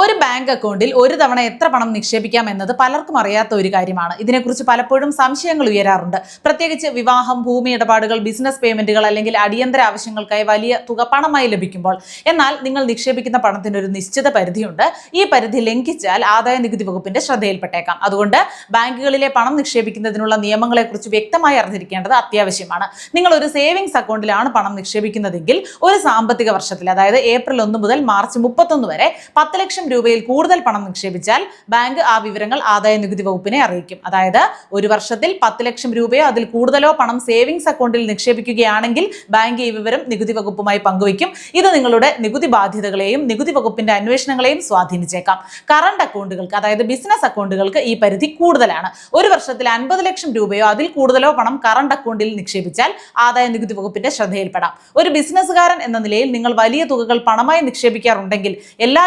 ഒരു ബാങ്ക് അക്കൗണ്ടിൽ ഒരു തവണ എത്ര പണം നിക്ഷേപിക്കാം എന്നത് പലർക്കും അറിയാത്ത ഒരു കാര്യമാണ്. ഇതിനെക്കുറിച്ച് പലപ്പോഴും സംശയങ്ങൾ ഉയരാറുണ്ട്. പ്രത്യേകിച്ച് വിവാഹം ഭൂമി ഇടപാടുകൾ ബിസിനസ് പേയ്മെന്റുകൾ അല്ലെങ്കിൽ അടിയന്തര ആവശ്യങ്ങൾക്കായി വലിയ തുക പണമായി ലഭിക്കുമ്പോൾ. എന്നാൽ നിങ്ങൾ നിക്ഷേപിക്കുന്ന പണത്തിന് ഒരു നിശ്ചിത പരിധിയുണ്ട്. ഈ പരിധി ലംഘിച്ചാൽ ആദായ നികുതി വകുപ്പിന്റെ ശ്രദ്ധയിൽപ്പെട്ടേക്കാം. അതുകൊണ്ട് ബാങ്കുകളിലെ പണം നിക്ഷേപിക്കുന്നതിനുള്ള നിയമങ്ങളെക്കുറിച്ച് വ്യക്തമായി അറിഞ്ഞിരിക്കേണ്ടത് അത്യാവശ്യമാണ്. നിങ്ങൾ ഒരു സേവിങ്സ് അക്കൗണ്ടിലാണ് പണം നിക്ഷേപിക്കുന്നതെങ്കിൽ ഒരു സാമ്പത്തിക വർഷത്തിൽ അതായത് ഏപ്രിൽ ഒന്ന് മുതൽ മാർച്ച് മുപ്പത്തൊന്ന് വരെ പത്ത് ലക്ഷം രൂപയിൽ കൂടുതൽ പണം നിക്ഷേപിച്ചാൽ ബാങ്ക് ആ വിവരങ്ങൾ ആദായ നികുതി വകുപ്പിനെ അറിയിക്കും. അതായത് ഒരു വർഷത്തിൽ പത്ത് ലക്ഷം രൂപയോ അതിൽ കൂടുതലോ പണം സേവിങ്സ് അക്കൗണ്ടിൽ നിക്ഷേപിക്കുകയാണെങ്കിൽ ബാങ്ക് ഈ വിവരം നികുതി വകുപ്പുമായി പങ്കുവയ്ക്കും. ഇത് നിങ്ങളുടെ നികുതി ബാധ്യതകളെയും നികുതി വകുപ്പിന്റെ അന്വേഷണങ്ങളെയും സ്വാധീനിച്ചേക്കാം. കറണ്ട് അക്കൗണ്ടുകൾക്ക് അതായത് ബിസിനസ് അക്കൗണ്ടുകൾക്ക് ഈ പരിധി കൂടുതലാണ്. ഒരു വർഷത്തിൽ അൻപത് ലക്ഷം രൂപയോ അതിൽ കൂടുതലോ പണം കറണ്ട് അക്കൗണ്ടിൽ നിക്ഷേപിച്ചാൽ ആദായ നികുതി വകുപ്പിന്റെ ശ്രദ്ധയിൽപ്പെടാം. ഒരു ബിസിനസ്സുകാരൻ എന്ന നിലയിൽ നിങ്ങൾ വലിയ തുകകൾ പണമായി നിക്ഷേപിക്കാറുണ്ടെങ്കിൽ എല്ലാ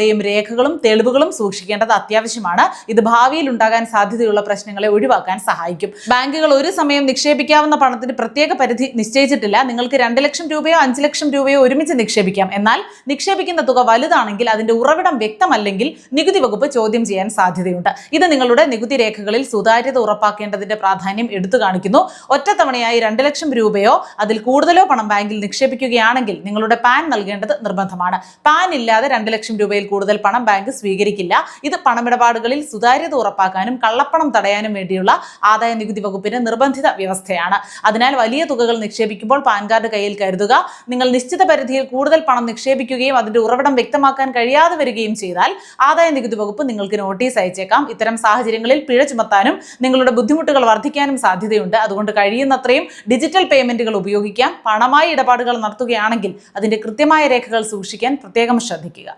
ഇടപാടുകളുടെയും രേഖകളും തെളിവുകളും സൂക്ഷിക്കേണ്ടത് അത്യാവശ്യമാണ്. ഇത് ഭാവിയിൽ ഉണ്ടാകാൻ സാധ്യതയുള്ള പ്രശ്നങ്ങളെ ഒഴിവാക്കാൻ സഹായിക്കും. ബാങ്കുകൾ ഒരു സമയം നിക്ഷേപിക്കാവുന്ന പണത്തിന് പ്രത്യേക പരിധി നിശ്ചയിച്ചിട്ടില്ല. നിങ്ങൾക്ക് രണ്ട് ലക്ഷം രൂപയോ അഞ്ച് ലക്ഷം രൂപയോ ഒരുമിച്ച് നിക്ഷേപിക്കാം. എന്നാൽ നിക്ഷേപിക്കുന്ന തുക വലുതാണെങ്കിൽ അതിന്റെ ഉറവിടം വ്യക്തമല്ലെങ്കിൽ നികുതി വകുപ്പ് ചോദ്യം ചെയ്യാൻ സാധ്യതയുണ്ട്. ഇത് നിങ്ങളുടെ നികുതി രേഖകളിൽ സുതാര്യത ഉറപ്പാക്കേണ്ടതിന്റെ പ്രാധാന്യം എടുത്തു കാണിക്കുന്നു. ഒറ്റത്തവണയായി രണ്ട് ലക്ഷം രൂപയോ അതിൽ കൂടുതലോ പണം ബാങ്കിൽ നിക്ഷേപിക്കുകയാണെങ്കിൽ നിങ്ങളുടെ പാൻ നൽകേണ്ടത് നിർബന്ധമാണ്. പാൻ ഇല്ലാതെ രണ്ട് ലക്ഷം രൂപയിൽ കൂടുതൽ പണം ബാങ്ക് സ്വീകരിക്കില്ല. ഇത് പണമിടപാടുകളിൽ സുതാര്യത ഉറപ്പാക്കാനും കള്ളപ്പണം തടയാനും വേണ്ടിയുള്ള ആദായ നികുതി വകുപ്പിന്റെ നിർബന്ധിത വ്യവസ്ഥയാണ്. അതിനാൽ വലിയ തുകകൾ നിക്ഷേപിക്കുമ്പോൾ പാൻ കാർഡ് കയ്യിൽ കരുതുക. നിങ്ങൾ നിശ്ചിത പരിധിയിൽ കൂടുതൽ പണം നിക്ഷേപിക്കുകയും അതിന്റെ ഉറവിടം വ്യക്തമാക്കാൻ കഴിയാതെ വരികയും ചെയ്താൽ ആദായ നികുതി വകുപ്പ് നിങ്ങൾക്ക് നോട്ടീസ് അയച്ചേക്കാം. ഇത്തരം സാഹചര്യങ്ങളിൽ പിഴ ചുമത്താനും നിങ്ങളുടെ ബുദ്ധിമുട്ടുകൾ വർദ്ധിക്കാനും സാധ്യതയുണ്ട്. അതുകൊണ്ട് കഴിയുന്നത്രയും ഡിജിറ്റൽ പേയ്മെന്റുകൾ ഉപയോഗിക്കാം. പണമായി ഇടപാടുകൾ നടത്തുകയാണെങ്കിൽ അതിന്റെ കൃത്യമായ രേഖകൾ സൂക്ഷിക്കാൻ പ്രത്യേകം ശ്രദ്ധിക്കുക.